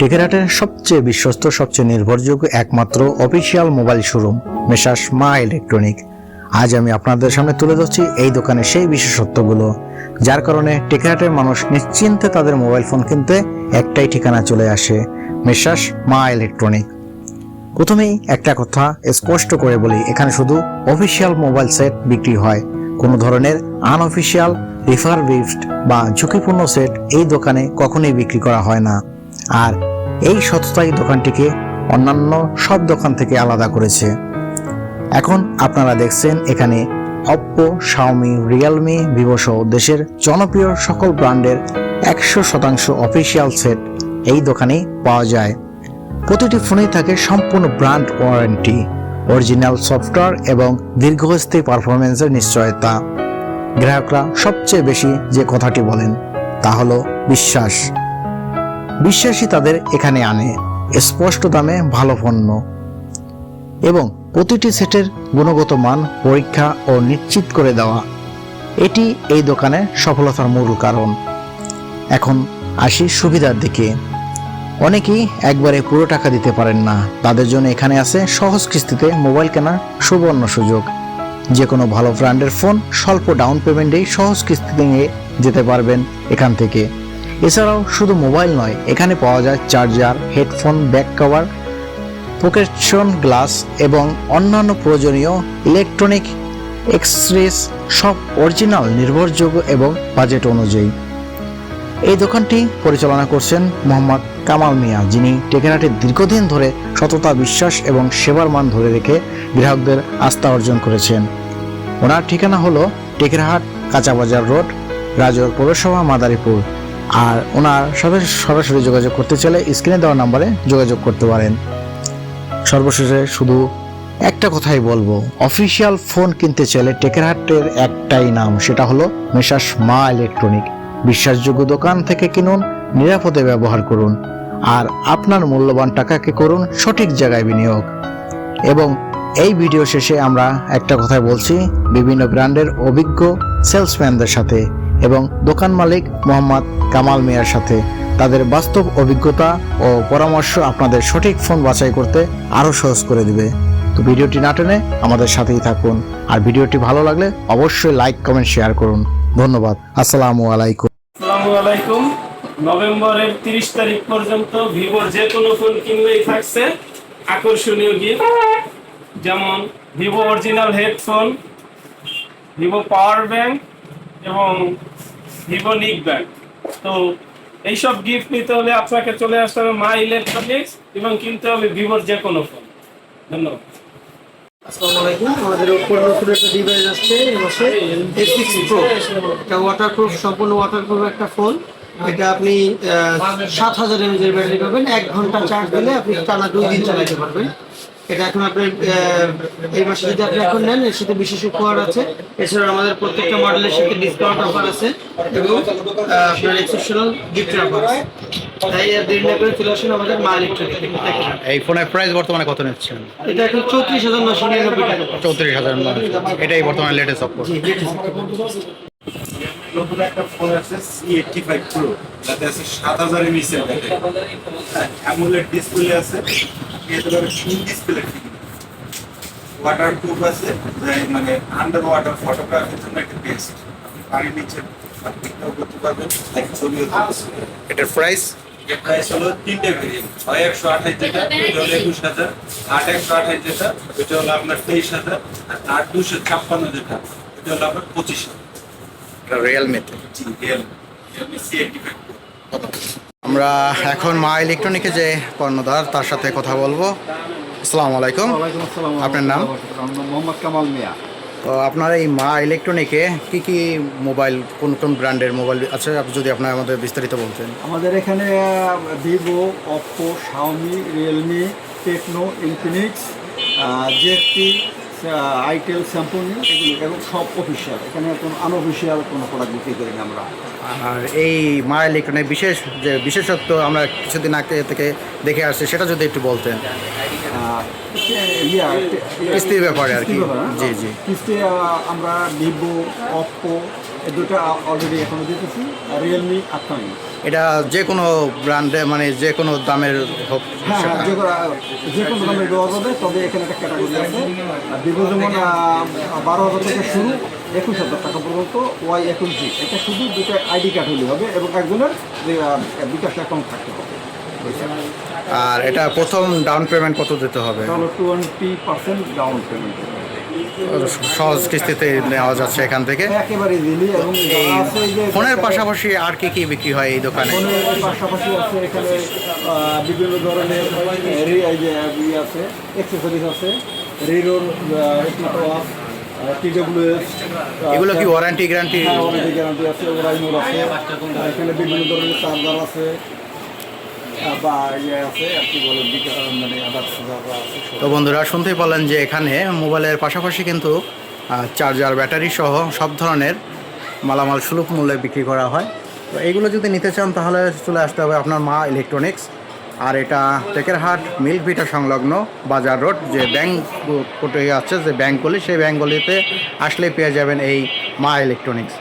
টেকেরাটের সবচেয়ে বিশ্বস্ত, সবচেয়ে নির্ভরযোগ্য একমাত্র অফিসিয়াল মোবাইল শোরুম মেশাস মা ইলেকট্রনিক আজ আমি আপনাদের সামনে তুলে ধরছি এই দোকানে সেই বিশেষত্বগুলো, যার কারণে টেকেরাটের মানুষ নিশ্চিন্তে তাদের মোবাইল ফোন কিনতে একটাই ঠিকানা চলে আসে মেশাস মা ইলেকট্রনিক প্রথমেই একটা কথা স্পষ্ট করে বলি, এখানে শুধু অফিসিয়াল মোবাইল সেট বিক্রি হয়। কোনো ধরনের আনঅফিসিয়াল রিফারবিফড বা ঝুঁকিপূর্ণ সেট এই দোকানে কখনোই বিক্রি করা হয় না। আর এই সততাই দোকানটিকে অন্যান্য সব দোকান থেকে আলাদা করেছে। এখন আপনারা দেখছেন এখানে অপ্পো শাওমি রিয়েলমি ভিভো সহ দেশের জনপ্রিয় সকল ব্র্যান্ডের একশো শতাংশ অফিসিয়াল সেট এই দোকানেই পাওয়া যায়। প্রতিটি ফোনেই থাকে সম্পূর্ণ ব্র্যান্ড ওয়ারেন্টি অরিজিনাল সফটওয়্যার এবং দীর্ঘস্থায়ী পারফরমেন্সের নিশ্চয়তা। গ্রাহকরা সবচেয়ে বেশি যে কথাটি বলেন, তা হলো বিশ্বাস। বিশ্বাসই তাদের এখানে আনে। স্পষ্ট দামে ভালো পণ্য। এবং প্রতিটি সেটের গুণগত মান পরীক্ষা ও নিশ্চিত করে দেওয়া। এটি এই দোকানের সফলতার মূল কারণ। এখন আসি সুবিধার দিকে। অনেকেই একবারে পুরো টাকা দিতে পারেন না। তাদের জন্য এখানে আছে সহজ কিস্তিতে মোবাইল কেনার সুবর্ণ সুযোগ। যে কোনো ভালো ব্র্যান্ডের ফোন স্বল্প ডাউন পেমেন্টেই সহজ কিস্তিতে নিয়ে যেতে পারবেন এখান থেকে। এছাড়াও শুধু মোবাইল নয়, এখানে পাওয়া যায় charger, headphone, back cover protection glass এবং অন্যান্য প্রয়োজনীয় ইলেকট্রনিক এক্সরেস, সব অরিজিনাল, নির্ভরযোগ্য এবং বাজেট অনুযায়ী। এই দোকানটি পরিচালনা করছেন মোহাম্মদ কামাল মিয়া, যিনি টেকেরাটের দীর্ঘদিন ধরে সততা, বিশ্বাস এবং সেবার মান ধরে রেখে গ্রাহকদের আস্থা অর্জন করেছেন। ওনার ঠিকানা হলো টেকেরহাট, কাঁচাবাজার রোড রাজর পৌরসভা, মাদারীপুর। আর ওনার সাথে সরাসরি যোগাযোগ করতে চাইলে স্ক্রিনে দেওয়া নাম্বারে যোগাযোগ করতে পারেন। সর্বশেষে শুধু একটা কথাই বলব, অফিসিয়াল ফোন কিনতে চাইলে টেকেরহাটের একটাই নাম, সেটা হলো মেসাস মা ইলেকট্রনিক। বিশ্বাসযোগ্য দোকান থেকে কিনুন, নিরাপদে ব্যবহার করুন, আর আপনার মূল্যবান টাকাকে করুন সঠিক জায়গায় বিনিয়োগ। এবং এই ভিডিও শেষে আমরা একটা কথাই বলছি, বিভিন্ন ব্র্যান্ডের অভিজ্ঞ সেলসম্যানদের সাথে এবং দোকান মালিক মোহাম্মদ কামাল মিয়ার সাথে তাদের বাস্তব অভিজ্ঞতা ও পরামর্শ আপনাদের সঠিক ফোন বাছাই করতে আরও সহজ করে দিবে। তো ভিডিওটি না টেনে আমাদের সাথেই থাকুন। আর ভিডিওটি ভালো লাগলে অবশ্যই লাইক, কমেন্ট, শেয়ার করুন। ধন্যবাদ। আসসালামু আলাইকুম। আসসালামু আলাইকুম। নভেম্বরের তিরিশ তারিখ পর্যন্ত ভিভোর যে কোনো ফোন কিনলেই থাকছে। আকর্ষণীয় গিফট যেমন Vivo original headphone Vivo power bank এবং ভিভো নিক ব্যাংক তো এইসব গিফট নিতে হলে আপনাকে চলে আসতে হবে মা ইলেকট্রনিক্স এবং কিনতে হবে ভিভোর যে কোনো ফোন ধন্যবাদ আলাইকুম। আমাদের নতুন একটা ডিভাইস ওয়াটারপ্রুফ সম্পূর্ণ একটা ফোন আপনি সাত হাজার এমএজের ব্যাটারি পাবেন। এক ঘণ্টা চার্জ দিলে আপনি টানা দুই দিন চালাতে পারবেন। এটা এখন আপনার এই মাসে যদি আপনি এখন নেন এর সাথে বিশেষ উপহার আছে। এছাড়া আমাদের প্রত্যেকটা মডেলের সাথে ডিসকাউন্ট অফার আছে এবং আপনার এক্সেপশনাল গিফট অফার আছে। তাই আর না করে চলে আসুন আমাদের মা এই ফোনের প্রাইস বর্তমানে কত নিচ্ছেন? এটা এখন চৌত্রিশ হাজার নশো নিরানব্বই টাকা। চৌত্রিশ হাজার এটাই বর্তমানে লেটেস্ট অফার নতুন একটা ফোন আছে সি এইটটি ফাইভ প্রো যাতে আছে সাত হাজার এমএসের ব্যাটারি অ্যামুলেট ডিসপ্লে আছে। এতে করে ফুল ডিসপ্লে ওয়াটার প্রুফ আছে মানে আন্ডার ওয়াটার ফটোগ্রাফির জন্য একটা বেস্ট আপনি পানির নিচে পিকটাও করতে পারবেন লাইক ছবিও এটার প্রাইস এর প্রাইস হলো তিনটে ভেরিয়েন্ট ছয় একশো আঠাশ যেটা ওইটা হলো একুশ হাজার। আট একশো আঠাশ যেটা ওইটা হলো আপনার তেইশ হাজার। আর আট দুশো ছাপ্পান্ন যেটা ওইটা হলো আপনার পঁচিশ হাজার। রিয়েলমিতে আমরা এখন মা ইলেকট্রনিকে যে কর্ণধার তার সাথে কথা বলব। আসসালামু আলাইকুম। আপনার নাম? মোহাম্মদ কামাল মিয়া। তো আপনার এই মা ইলেকট্রনিকে কি কি মোবাইল কোন কোন ব্র্যান্ডের মোবাইল আছে? আপনি যদি আপনার আমাদের বিস্তারিত বলতেন। আমাদের এখানে Vivo Oppo Xiaomi Realme Tecno Infinix GFT itel shampoo এগুলো এবং সব অফিসিয়াল এখানে কোনো আনঅফিসিয়াল কোনো প্রোডাক্ট বিক্রি করি না আমরা আর এই মা লিখনে বিশেষ যে বিশেষত্ব আমরা কিছুদিন আগে থেকে দেখে আসছি সেটা যদি একটু বলতেন কিস্তির ব্যাপারে আর কি। জি, হ্যাঁ। জি। কিস্তি আমরা ভিভো অপ্পো এই দুটো অলরেডি এখনও দিতেছি রিয়েলমি আটটা এটা যে কোনো ব্র্যান্ডে মানে যে কোনো দামের হোক হ্যাঁ হ্যাঁ, যে কোনো- যে কোনো দামে দেওয়া যাবে তবে এখানে একটা ক্যাটাগরি আছে। আর ভিভো যেমন বারো হাজার থেকে শুরু একুশ হাজার টাকা পর্যন্ত ওয়াই একুশ জি। এটা শুধু দুটো আইডি কার্ড হলে হবে এবং একজনের যে বিকাশ অ্যাকাউন্ট থাকতে হবে। আর এটা প্রথম ডাউন পেমেন্ট কত দিতে হবে? টোয়েন্টি পার্সেন্ট ডাউন পেমেন্ট সহজ কিস্তিতে নেওয়া যাচ্ছে এখান থেকে। এই ফোনের পাশাপাশি আর কি কি বিক্রি হয় এই দোকানে? ফোনের পাশাপাশি আছে এখানে বিভিন্ন ধরনের আছে এক্সেসরিজ আছে রিরোর টিডব্লিউএস এগুলো কি ওয়ারেন্টি গ্যারান্টি ওয়ারেন্টি গ্যারান্টি আছে এখানে বিভিন্ন ধরনের চার্জার আছে তো বন্ধুরা, শুনতেই পারলেন যে এখানে মোবাইলের পাশাপাশি কিন্তু চার্জার ব্যাটারি সহ সব ধরনের মালামাল সুলভ মূল্যে বিক্রি করা হয়। তো এইগুলো যদি নিতে চান, তাহলে চলে আসতে হবে আপনার মা ইলেকট্রনিক্স আর এটা টেকেরহাট মিল্ক ভিটা সংলগ্ন বাজার রোড, যে ব্যাংক কোটে আছে, যে ব্যাঙ্কগুলি সেই ব্যাঙ্কগুলিতে আসলেই পেয়ে যাবেন এই মা ইলেকট্রনিক্স